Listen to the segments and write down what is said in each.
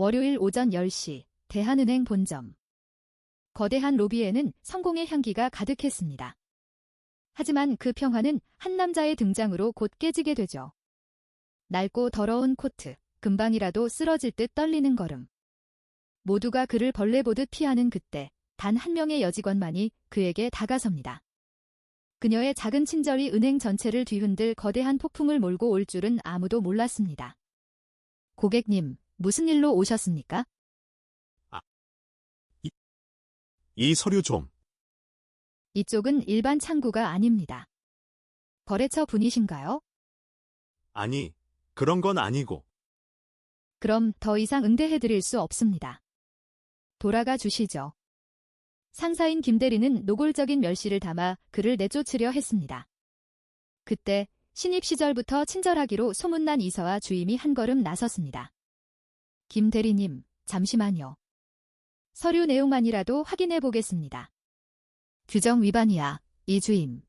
월요일 오전 10시 대한은행 본점. 거대한 로비에는 성공의 향기가 가득했습니다. 하지만 그 평화는 한 남자의 등장으로 곧 깨지게 되죠. 낡고 더러운 코트, 금방이라도 쓰러질 듯 떨리는 걸음. 모두가 그를 벌레 보듯 피하는 그때 단 한 명의 여직원만이 그에게 다가섭니다. 그녀의 작은 친절이 은행 전체를 뒤흔들 거대한 폭풍을 몰고 올 줄은 아무도 몰랐습니다. 고객님, 무슨 일로 오셨습니까? 이 서류 좀. 이쪽은 일반 창구가 아닙니다. 거래처 분이신가요? 아니, 그런 건 아니고. 그럼 더 이상 응대해드릴 수 없습니다. 돌아가 주시죠. 상사인 김 대리는 노골적인 멸시를 담아 그를 내쫓으려 했습니다. 그때 신입 시절부터 친절하기로 소문난 이서와 주임이 한 걸음 나섰습니다. 김 대리님, 잠시만요. 서류 내용만이라도 확인해 보겠습니다. 규정 위반이야, 이 주임.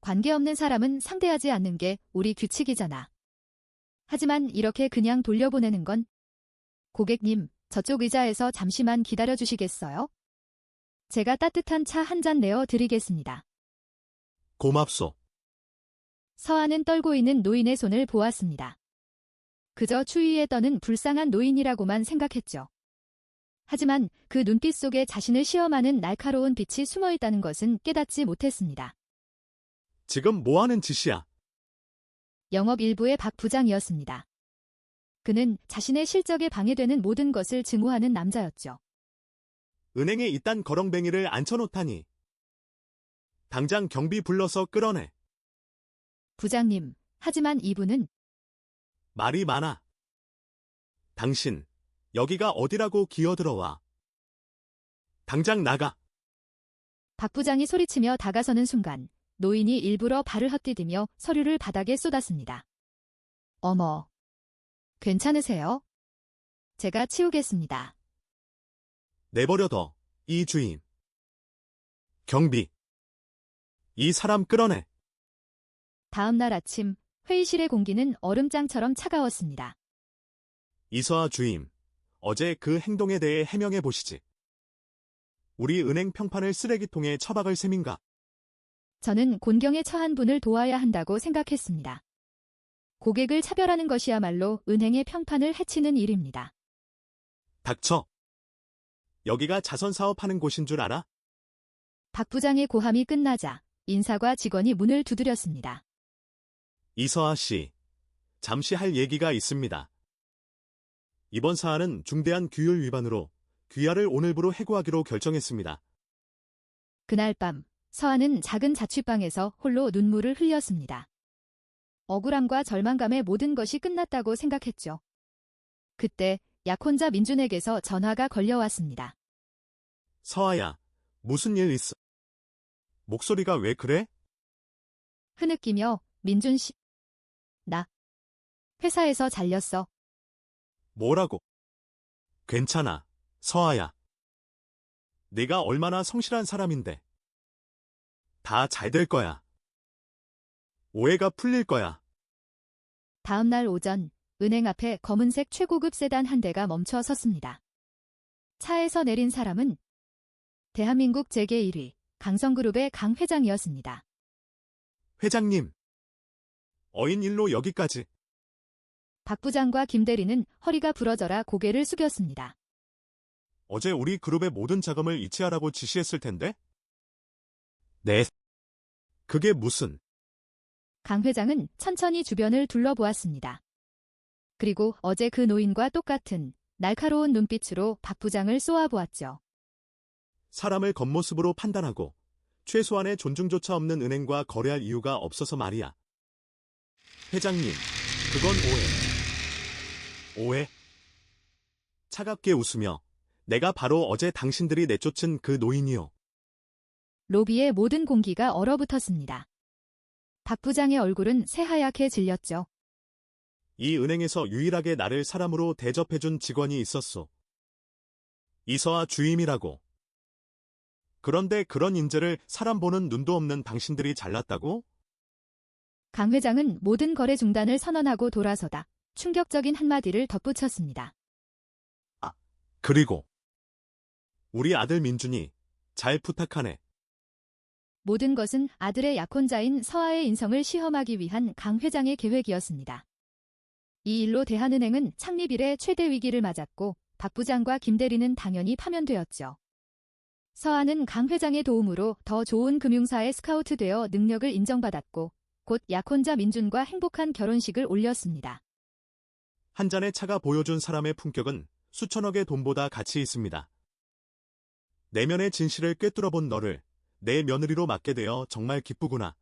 관계없는 사람은 상대하지 않는 게 우리 규칙이잖아. 하지만 이렇게 그냥 돌려보내는 건 고객님, 저쪽 의자에서 잠시만 기다려 주시겠어요? 제가 따뜻한 차 한 잔 내어 드리겠습니다. 고맙소. 서한은 떨고 있는 노인의 손을 보았습니다. 그저 추위에 떠는 불쌍한 노인이라고만 생각했죠. 하지만 그 눈빛 속에 자신을 시험하는 날카로운 빛이 숨어 있다는 것은 깨닫지 못했습니다. 지금 뭐 하는 짓이야? 영업 일부의 박 부장이었습니다. 그는 자신의 실적에 방해되는 모든 것을 증오하는 남자였죠. 은행에 이딴 거렁뱅이를 앉혀놓다니. 당장 경비 불러서 끌어내. 부장님, 하지만 이분은 말이 많아. 당신, 여기가 어디라고 기어들어와. 당장 나가. 박 부장이 소리치며 다가서는 순간 노인이 일부러 발을 헛디디며 서류를 바닥에 쏟았습니다. 어머, 괜찮으세요? 제가 치우겠습니다. 내버려 둬, 이 주임. 경비. 이 사람 끌어내. 다음 날 아침 회의실의 공기는 얼음장처럼 차가웠습니다. 이서아 주임. 어제 그 행동에 대해 해명해 보시지. 우리 은행 평판을 쓰레기통에 처박을 셈인가? 저는 곤경에 처한 분을 도와야 한다고 생각했습니다. 고객을 차별하는 것이야말로 은행의 평판을 해치는 일입니다. 닥쳐. 여기가 자선 사업하는 곳인 줄 알아? 박 부장의 고함이 끝나자 인사과 직원이 문을 두드렸습니다. 이서아 씨. 잠시 할 얘기가 있습니다. 이번 사안은 중대한 규율 위반으로 귀하를 오늘부로 해고하기로 결정했습니다. 그날 밤 서한은 작은 자취방에서 홀로 눈물을 흘렸습니다. 억울함과 절망감에 모든 것이 끝났다고 생각했죠. 그때 약혼자 민준에게서 전화가 걸려왔습니다. 서아야, 무슨 일 있어? 목소리가 왜 그래? 흐느끼며 민준 씨. 나. 회사에서 잘렸어. 뭐라고? 괜찮아, 서아야. 네가 얼마나 성실한 사람인데. 다 잘 될 거야. 오해가 풀릴 거야. 다음 날 오전 은행 앞에 검은색 최고급 세단 한 대가 멈춰 섰습니다. 차에서 내린 사람은 대한민국 재계 1위 강성그룹의 강 회장이었습니다. 회장님. 어인 일로 여기까지. 박 부장과 김 대리는 허리가 부러져라 고개를 숙였습니다. 어제 우리 그룹의 모든 자금을 이체하라고 지시했을 텐데? 네. 그게 무슨, 강 회장은 천천히 주변을 둘러보았습니다. 그리고 어제 그 노인과 똑같은 날카로운 눈빛으로 박 부장을 쏘아보았죠. 사람을 겉모습으로 판단하고 최소한의 존중조차 없는 은행과 거래할 이유가 없어서 말이야. 회장님, 그건 오해. 오해? 차갑게 웃으며 내가 바로 어제 당신들이 내쫓은 그 노인이요. 로비의 모든 공기가 얼어붙었습니다. 박 부장의 얼굴은 새하얗게 질렸죠. 이 은행에서 유일하게 나를 사람으로 대접해준 직원이 있었소. 이서아 주임이라고. 그런데 그런 인재를 사람 보는 눈도 없는 당신들이 잘났다고? 강 회장은 모든 거래 중단을 선언하고 돌아서다 충격적인 한마디를 덧붙였습니다. 그리고 우리 아들 민준이 잘 부탁하네. 모든 것은 아들의 약혼자인 서아의 인성을 시험하기 위한 강 회장의 계획이었습니다. 이 일로 대한은행은 창립 이래 최대 위기를 맞았고 박 부장과 김 대리는 당연히 파면되었죠. 서아는 강 회장의 도움으로 더 좋은 금융사에 스카우트되어 능력을 인정받았고 곧 약혼자 민준과 행복한 결혼식을 올렸습니다. 한 잔의 차가 보여준 사람의 품격은 수천억의 돈보다 가치 있습니다. 내면의 진실을 꿰뚫어본 너를 내 며느리로 맡게 되어 정말 기쁘구나.